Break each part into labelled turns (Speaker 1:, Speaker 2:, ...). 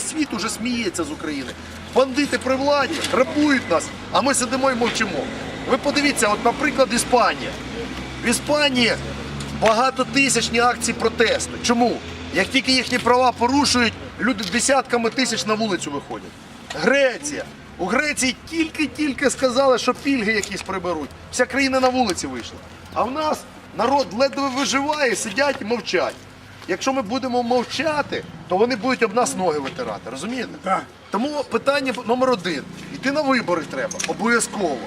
Speaker 1: Світ уже сміється з України. Бандити при владі грабують нас, а ми сидимо і мовчимо. Ви подивіться, от, наприклад, Іспанія. В Іспанії багатотисячні акції протесту. Чому? Як тільки їхні права порушують, люди десятками тисяч на вулицю виходять. Греція. У Греції тільки-тільки сказали, що пільги якісь приберуть. Вся країна на вулиці вийшла. А в нас народ ледве виживає, сидять і мовчать. Якщо ми будемо мовчати, то вони будуть об нас ноги витирати. Розумієте?
Speaker 2: Так.
Speaker 1: Тому питання номер один: йти на вибори треба обов'язково.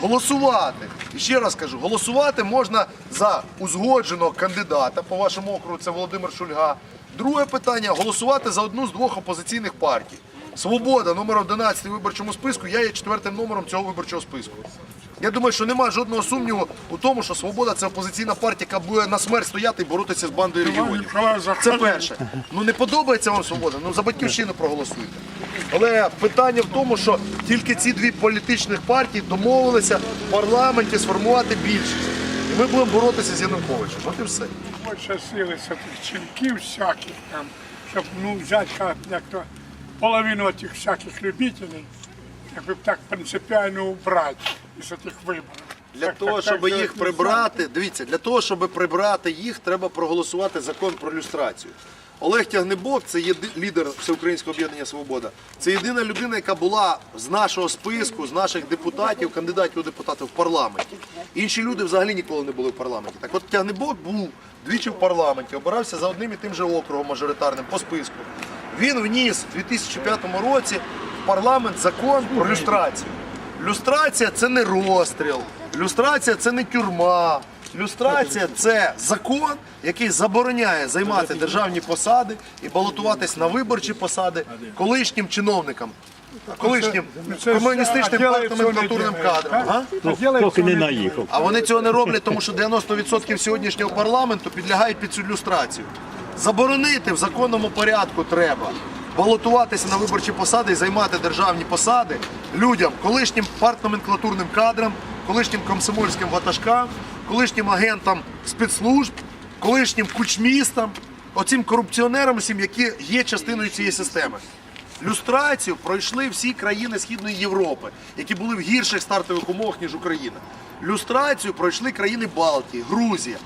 Speaker 1: Голосувати. І ще раз кажу, голосувати можна за узгодженого кандидата. По вашому округу це Володимир Шульга. Друге питання голосувати за одну з двох опозиційних партій. Свобода, номер 11 в виборчому списку. Я є четвертим номером цього виборчого списку. Я думаю, що немає жодного сумніву у тому, що свобода це опозиційна партія, яка буде на смерть стояти і боротися з бандою регіонів. Це перше. Ну не подобається вам свобода, ну за батьківщину проголосуйте. Але питання в тому, що тільки ці дві політичних партії домовилися в парламенті сформувати більшість. І ми будемо боротися з Януковичем. От і все.
Speaker 2: Більше сили з тих чинків всяких там, щоб ну, взяти як, то, половину тих всяких любителей, якби так принципіально убрати із цих виборів.
Speaker 1: Для того, щоб їх прибрати, дивіться, для того, щоб прибрати їх, треба проголосувати закон про люстрацію. Олег Тягнебок, це єди- лідер Всеукраїнського об'єднання Свобода. Це єдина людина, яка була з нашого списку, з наших депутатів, кандидатів у депутати в парламенті. Інші люди взагалі ніколи не були в парламенті. Так от Тягнебок був двічі в парламенті, обирався за одним і тим же округом мажоритарним по списку. Він вніс у 2005 році в парламент закон про люстрацію. Люстрація це не розстріл, люстрація це не тюрма. Люстрація це закон, який забороняє займати державні посади і балотуватись на виборчі посади колишнім чиновникам, колишнім комуністичним
Speaker 2: не
Speaker 1: кадрам.
Speaker 2: ділають
Speaker 3: Поки не
Speaker 2: не
Speaker 3: наїхав.
Speaker 1: А вони цього не роблять, тому що 90% сьогоднішнього парламенту підлягають під цю люстрацію. Заборонити в законному порядку треба балотуватися на виборчі посади і займати державні посади людям, колишнім партноменклатурним кадрам, колишнім комсомольським ватажкам, колишнім агентам спецслужб, колишнім кучмістам, оцим корупціонерам, усім, які є частиною цієї системи. Люстрацію пройшли всі країни Східної Європи, які були в гірших стартових умовах, ніж Україна. Люстрацію пройшли країни Балтії, Грузія.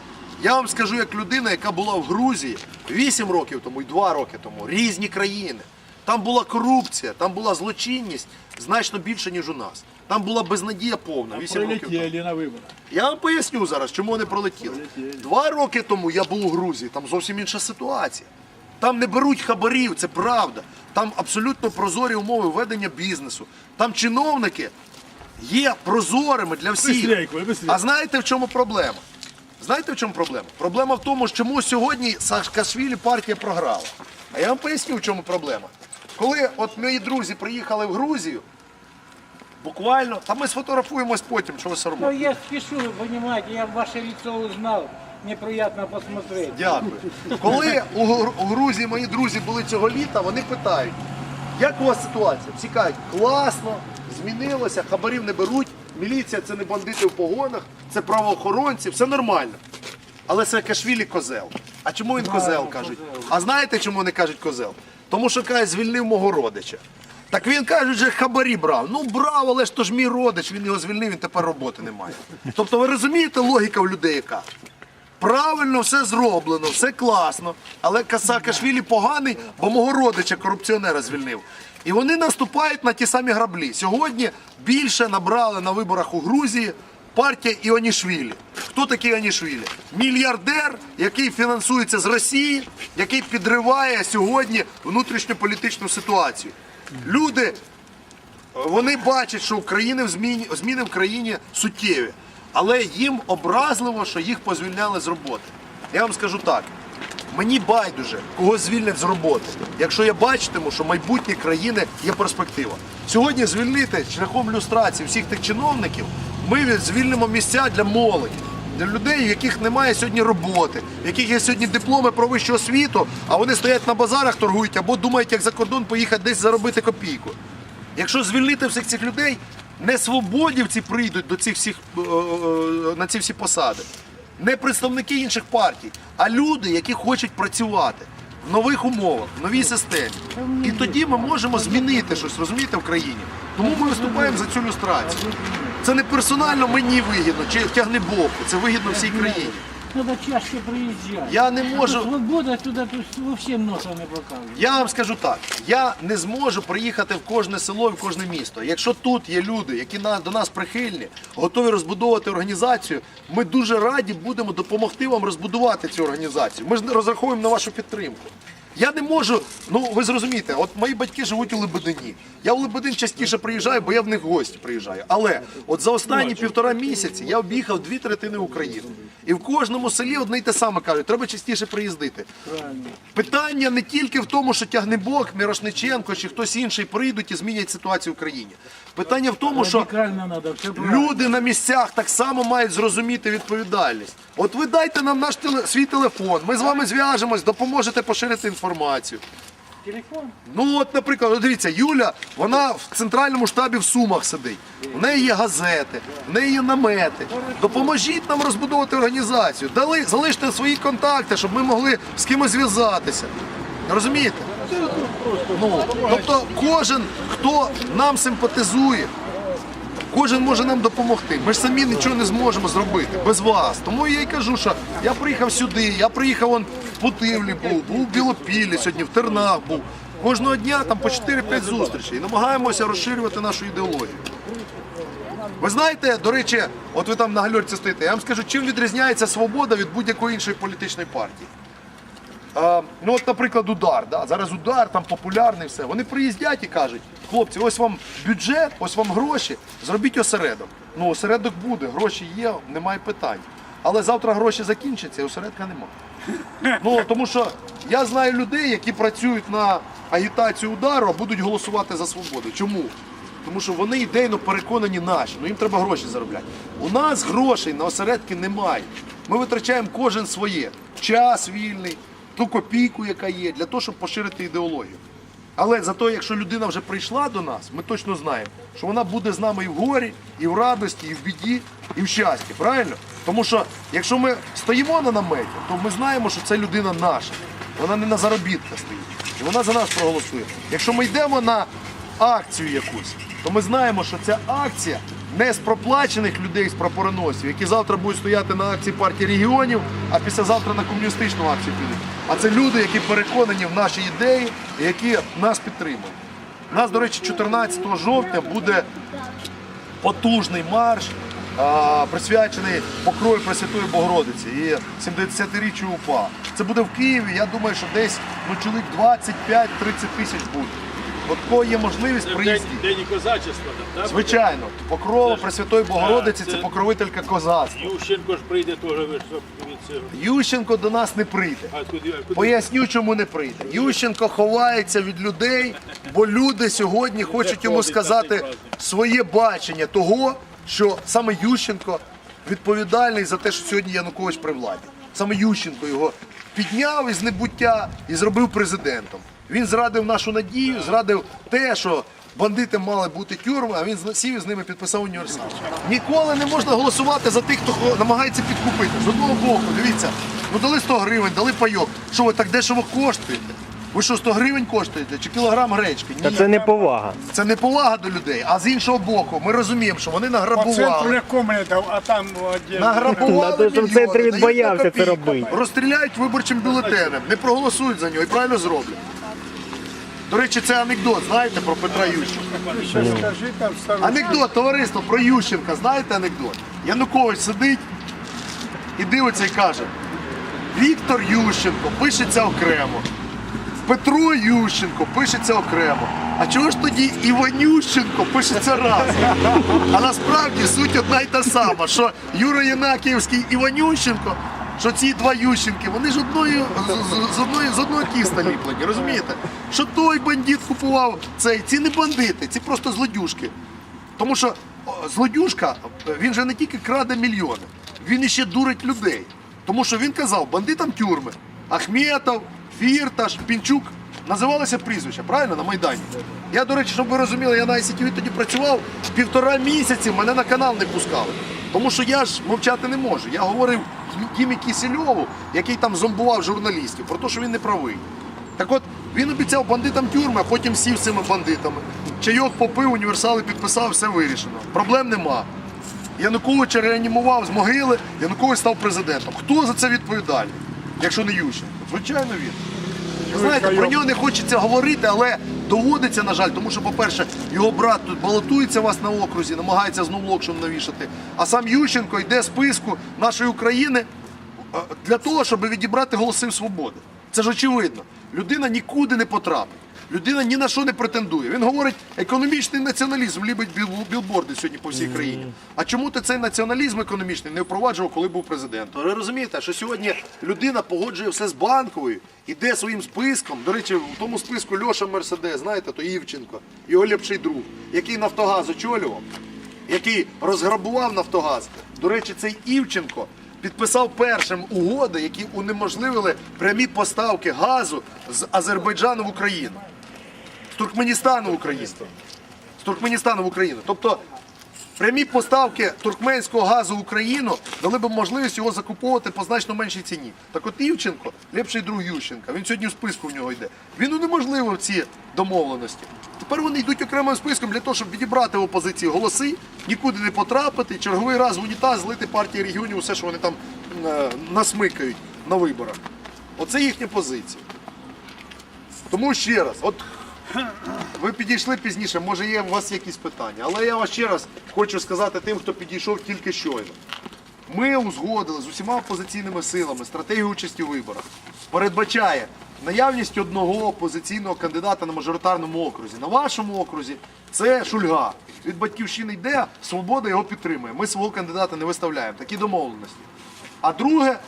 Speaker 1: Я вам скажу, як людина, яка була в Грузії 8 років тому і 2 роки тому, різні країни. Там була корупція, там була злочинність значно більше, ніж у нас. Там була безнадія повна. 8 років тому.
Speaker 3: На вибори.
Speaker 1: Я вам поясню зараз, чому вони пролетіли. Два роки тому я був у Грузії, там зовсім інша ситуація. Там не беруть хабарів, це правда. Там абсолютно прозорі умови ведення бізнесу. Там чиновники є прозорими для всіх. А знаєте в чому проблема? Знаєте в чому проблема? Проблема в тому, чому сьогодні Саакашвілі партія програла. А я вам поясню, в чому проблема. Коли от мої друзі приїхали в Грузію, буквально, та ми сфотографуємось потім, що ви
Speaker 4: Ну, я спешу, вы понимаете, я ваше лицо узнал. Мне приятно посмотреть.
Speaker 1: Дякую. Коли у Грузії мої друзі були цього літа, вони питають, як у вас ситуація? Всі кажуть, класно, змінилося, хабарів не беруть, міліція це не бандити в погонах, це правоохоронці, все нормально. Але Саакашвілі козел. А чому він козел кажуть? А знаєте, чому вони кажуть козел? Тому що каже, звільнив мого родича. Так він каже, що хабарі брав. Ну брав, але ж то ж мій родич, він його звільнив, він тепер роботи не має. Тобто ви розумієте логіка в людей яка? Правильно все зроблено, все класно. Але Саакашвілі поганий, бо мого родича корупціонера звільнив. І вони наступають на ті самі граблі. Сьогодні більше набрали на виборах у Грузії партія Іонішвілі. Хто такий Іонішвілі? Мільярдер, який фінансується з Росії, який підриває сьогодні внутрішньополітичну ситуацію. Люди вони бачать, що України в зміні, зміни в країні суттєві, але їм образливо, що їх позвільняли з роботи. Я вам скажу так: мені байдуже, кого звільнять з роботи, якщо я бачитиму, що майбутнє країни є перспектива. Сьогодні звільнити шляхом люстрації всіх тих чиновників, ми звільнимо місця для молоді. Для людей, в яких немає сьогодні роботи, в яких є сьогодні дипломи про вищу освіту, а вони стоять на базарах, торгують або думають, як за кордон поїхати десь заробити копійку. Якщо звільнити всіх цих людей, не свободівці прийдуть до цих всіх е, е, на ці всі посади, не представники інших партій, а люди, які хочуть працювати. в нових умовах, в новій системі. І тоді ми можемо змінити щось, розумієте, в країні. Тому ми виступаємо за цю люстрацію. Це не персонально мені вигідно, чи тягне Богу, це вигідно всій країні.
Speaker 4: Треба чаще приїжджати.
Speaker 1: Я не можу.
Speaker 4: Свобода туди тут взагалі носа не показує.
Speaker 1: Я вам скажу так: я не зможу приїхати в кожне село і в кожне місто. Якщо тут є люди, які на- до нас прихильні, готові розбудовувати організацію, ми дуже раді будемо допомогти вам розбудувати цю організацію. Ми ж розраховуємо на вашу підтримку. Я не можу, ну ви зрозумієте, от мої батьки живуть у Лебедині. Я в Лебедин частіше приїжджаю, бо я в них в гості приїжджаю. Але от за останні півтора місяці я об'їхав дві третини України. І в кожному селі одне й те саме кажуть, треба частіше приїздити. Питання не тільки в тому, що Тягнебок, Мірошниченко чи хтось інший прийдуть і змінять ситуацію в країні. Питання в тому, що люди на місцях так само мають зрозуміти відповідальність. От ви дайте нам наш теле- свій телефон, ми з вами зв'яжемось, допоможете поширити інформацію.
Speaker 4: Телефон?
Speaker 1: Ну от, наприклад, от дивіться, Юля, вона в центральному штабі в Сумах сидить. В неї є газети, в неї є намети. Допоможіть нам розбудовувати організацію. Дали, залиште свої контакти, щоб ми могли з кимось зв'язатися. Розумієте? Ну, тобто кожен, хто нам симпатизує, кожен може нам допомогти. Ми ж самі нічого не зможемо зробити без вас. Тому я й кажу, що я приїхав сюди, я приїхав вон в Путивлі був, був в Білопіллі сьогодні, в Тернах був. Кожного дня там по 4-5 зустрічей. І намагаємося розширювати нашу ідеологію. Ви знаєте, до речі, от ви там на гальорці стоїте, я вам скажу, чим відрізняється свобода від будь-якої іншої політичної партії. А, ну от, наприклад, удар. Да? Зараз удар там популярний, все. Вони приїздять і кажуть, хлопці, ось вам бюджет, ось вам гроші, зробіть осередок. Ну, осередок буде, гроші є, немає питань. Але завтра гроші закінчаться, і осередка немає. Ну тому що я знаю людей, які працюють на агітацію удару, а будуть голосувати за свободу. Чому? Тому що вони ідейно переконані наші, ну їм треба гроші заробляти. У нас грошей на осередки немає. Ми витрачаємо кожен своє час вільний, ту копійку, яка є, для того, щоб поширити ідеологію. Але зато, якщо людина вже прийшла до нас, ми точно знаємо, що вона буде з нами і в горі, і в радості, і в біді, і в щасті. Правильно? Тому що якщо ми стоїмо на наметі, то ми знаємо, що це людина наша. Вона не на заробітках стоїть. І вона за нас проголосує. Якщо ми йдемо на акцію якусь, то ми знаємо, що ця акція не з проплачених людей з прапороносів, які завтра будуть стояти на акції партії регіонів, а післязавтра на комуністичну акцію підуть. А це люди, які переконані в наші ідеї, які нас підтримують. У нас, до речі, 14 жовтня буде потужний марш, присвячений покрою Пресвятої Богородиці і 70-річчю УПА. Це буде в Києві. Я думаю, що десь ну, чоловік 25-30 тисяч буде. От кого є можливість
Speaker 3: День,
Speaker 1: приїздіть.
Speaker 3: день козачества, так?
Speaker 1: Звичайно, покрова Пресвятої Богородиці
Speaker 3: це-
Speaker 1: покровителька козацтва.
Speaker 3: Ющенко ж прийде теж від цього.
Speaker 1: Ющенко до нас не прийде. Поясню, чому не прийде. Ющенко ховається від людей, бо люди сьогодні хочуть йому сказати своє бачення того, що саме Ющенко відповідальний за те, що сьогодні Янукович при владі. Саме Ющенко його підняв із небуття і зробив президентом. Він зрадив нашу надію, зрадив те, що бандити мали бути тюрми, а він сів і з ними підписав універсал. Ніколи не можна голосувати за тих, хто намагається підкупити. З одного боку, дивіться, ну дали 100 гривень, дали пайок. Що ви так дешево коштуєте? Ви що, 100 гривень коштуєте? Чи кілограм гречки? Ні.
Speaker 5: Та це не повага.
Speaker 1: Це не повага до людей. А з іншого боку, ми розуміємо, що вони
Speaker 2: По центру
Speaker 1: награбували.
Speaker 2: нікому не дав, а там отдельно.
Speaker 1: Награбували мільйони,
Speaker 5: центрі він
Speaker 1: дають
Speaker 5: боявся
Speaker 1: на
Speaker 5: це
Speaker 1: копійку.
Speaker 5: робити.
Speaker 1: Розстріляють виборчим бюлетенем, не проголосують за нього і правильно зроблять. До речі, це анекдот, знаєте, про Петра Ющенка.
Speaker 2: Ще скажи там стару.
Speaker 1: Анекдот, товариство, про Ющенка, знаєте анекдот? Янукович сидить і дивиться і каже: Віктор Ющенко пишеться окремо. Петро Ющенко пишеться окремо. А чого ж тоді Іванющенко пишеться разом? А насправді суть одна й та сама, що Юра Янакіївський Іванющенко, що ці два Ющенки, вони ж одної, з, з- з одної, з одного тіста ліплені, розумієте? Що той бандит купував цей, ці не бандити, ці просто злодюшки. Тому що злодюшка, він же не тільки краде мільйони, він іще дурить людей. Тому що він казав, бандитам тюрми. Ахметов, Фірташ, Пінчук називалися прізвища, правильно, на Майдані. Я, до речі, щоб ви розуміли, я на ICTV тоді працював, півтора місяці мене на канал не пускали. Тому що я ж мовчати не можу. Я говорив Дімі Кісельову, який там зомбував журналістів, про те, що він не правий. Так от він обіцяв бандитам тюрми, а потім сів з цими бандитами. Чайок попив, універсали підписав, все вирішено. Проблем нема. Януковича реанімував з могили, Янукович став президентом. Хто за це відповідальний, якщо не Ющенко? Звичайно, він. Ви знаєте, про нього не хочеться говорити, але доводиться, на жаль, тому що, по-перше, його брат тут балотується вас на окрузі, намагається знову локшем навішати. А сам Ющенко йде з списку нашої України е, для того, щоб відібрати голоси свободи. Це ж очевидно. Людина нікуди не потрапить. Людина ні на що не претендує. Він говорить, економічний націоналізм любить біл- білборди сьогодні по всій країні. А чому ти цей націоналізм економічний не впроваджував, коли був президентом? Ви розумієте, що сьогодні людина погоджує все з банковою, іде своїм списком. До речі, в тому списку Льоша Мерседес, знаєте, то Івченко, його ліпший друг, який Нафтогаз очолював, який розграбував Нафтогаз. До речі, цей Івченко підписав першим угоди, які унеможливили прямі поставки газу з Азербайджану в Україну, з Туркменістану в Україну. З Туркменістану в Україну. Тобто прямі поставки туркменського газу в Україну дали б можливість його закуповувати по значно меншій ціні. Так от Івченко, ліпший друг Ющенка, він сьогодні в списку в нього йде. Він унеможливив ці домовленості. Тепер вони йдуть окремим списком для того, щоб відібрати в опозиції голоси, нікуди не потрапити, черговий раз в унітаз злити партії регіонів усе, що вони там е, насмикають на виборах. Оце їхня позиція. Тому ще раз, от ви підійшли пізніше, може є у вас якісь питання, але я вас ще раз хочу сказати тим, хто підійшов тільки щойно. Ми узгодили з усіма опозиційними силами стратегію участі у виборах. Передбачає наявність одного опозиційного кандидата на мажоритарному окрузі. На вашому окрузі це Шульга. Від батьківщини йде, свобода його підтримує. Ми свого кандидата не виставляємо. Такі домовленості. А друге,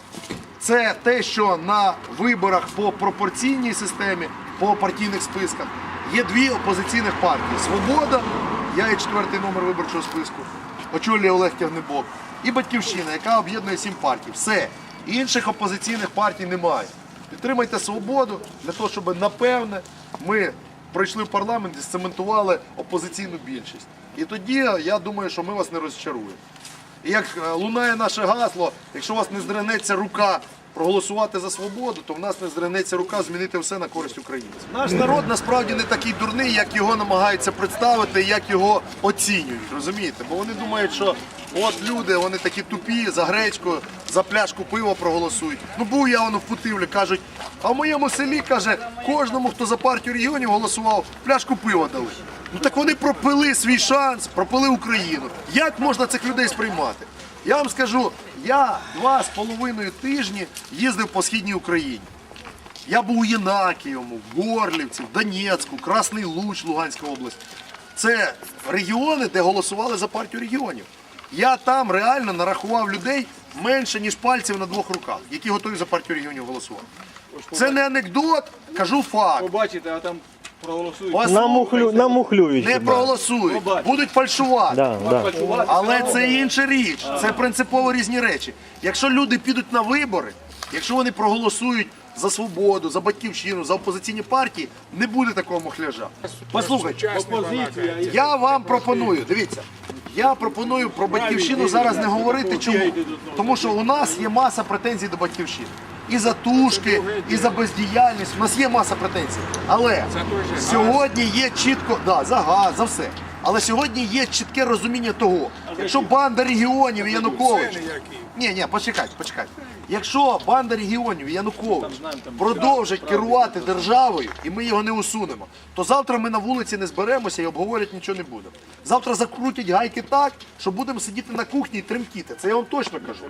Speaker 1: це те, що на виборах по пропорційній системі, по партійних списках є дві опозиційних партії: Свобода, я є четвертий номер виборчого списку, очолює Олег Тягнебок, і Батьківщина, яка об'єднує сім партій. Все. Інших опозиційних партій немає. Підтримайте свободу для того, щоб напевне ми пройшли в парламент і сцементували опозиційну більшість. І тоді я думаю, що ми вас не розчаруємо. І як е, лунає наше гасло, якщо у вас не здригнеться рука проголосувати за свободу, то в нас не здригнеться рука змінити все на користь українців. Наш народ насправді не такий дурний, як його намагаються представити, як його оцінюють. Розумієте? Бо вони думають, що от люди, вони такі тупі, за гречку, за пляшку пива проголосують. Ну був я воно в Путивлі, кажуть, а в моєму селі каже, кожному, хто за партію регіонів голосував, пляшку пива дали. Ну так вони пропили свій шанс, пропили Україну. Як можна цих людей сприймати? Я вам скажу, я два з половиною тижні їздив по східній Україні. Я був у Єнакієвому, в Горлівці, в Донецьку, Красний Луч, Луганська область. Це регіони, де голосували за партію регіонів. Я там реально нарахував людей менше, ніж пальців на двох руках, які готові за партію регіонів голосувати. Це не анекдот, кажу факт.
Speaker 3: Побачите, а там проголосують.
Speaker 1: Вас
Speaker 5: Намухлю, намухлюють.
Speaker 1: не проголосують, будуть фальшувати.
Speaker 5: Да, да.
Speaker 1: Але це інша річ, це принципово різні речі. Якщо люди підуть на вибори, якщо вони проголосують за свободу, за батьківщину, за опозиційні партії, не буде такого мухляжа. Послухайте,
Speaker 2: Опозиція.
Speaker 1: я вам пропоную, дивіться, я пропоную про батьківщину зараз не говорити. Чому? Тому що у нас є маса претензій до батьківщини. І за тушки, і за бездіяльність. У нас є маса претензій. Але сьогодні є чітко, да, за газ, за все. Але сьогодні є чітке розуміння того, якщо банда регіонів і Янукович. Ні, ні, почекайте, почекайте. Якщо банда регіонів і Янукович продовжить керувати державою, і ми його не усунемо, то завтра ми на вулиці не зберемося і обговорять нічого не будемо. Завтра закрутять гайки так, що будемо сидіти на кухні і тремтіти. Це я вам точно кажу.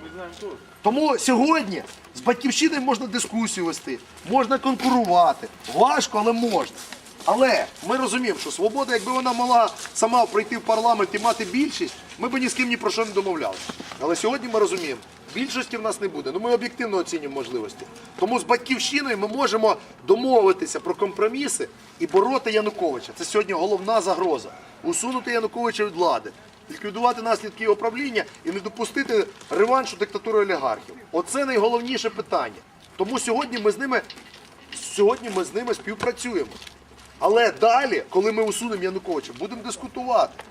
Speaker 1: Тому сьогодні з батьківщиною можна дискусію вести, можна конкурувати. Важко, але можна. Але ми розуміємо, що свобода, якби вона мала сама прийти в парламент і мати більшість, ми б ні з ким ні про що не домовлялися. Але сьогодні ми розуміємо, більшості в нас не буде. Ну ми об'єктивно оцінюємо можливості. Тому з батьківщиною ми можемо домовитися про компроміси і бороти Януковича. Це сьогодні головна загроза. Усунути Януковича від влади. Ліквідувати наслідки його правління і не допустити реваншу диктатури олігархів. Оце найголовніше питання. Тому сьогодні ми з ними сьогодні ми з ними співпрацюємо. Але далі, коли ми усунемо Януковича, будемо дискутувати.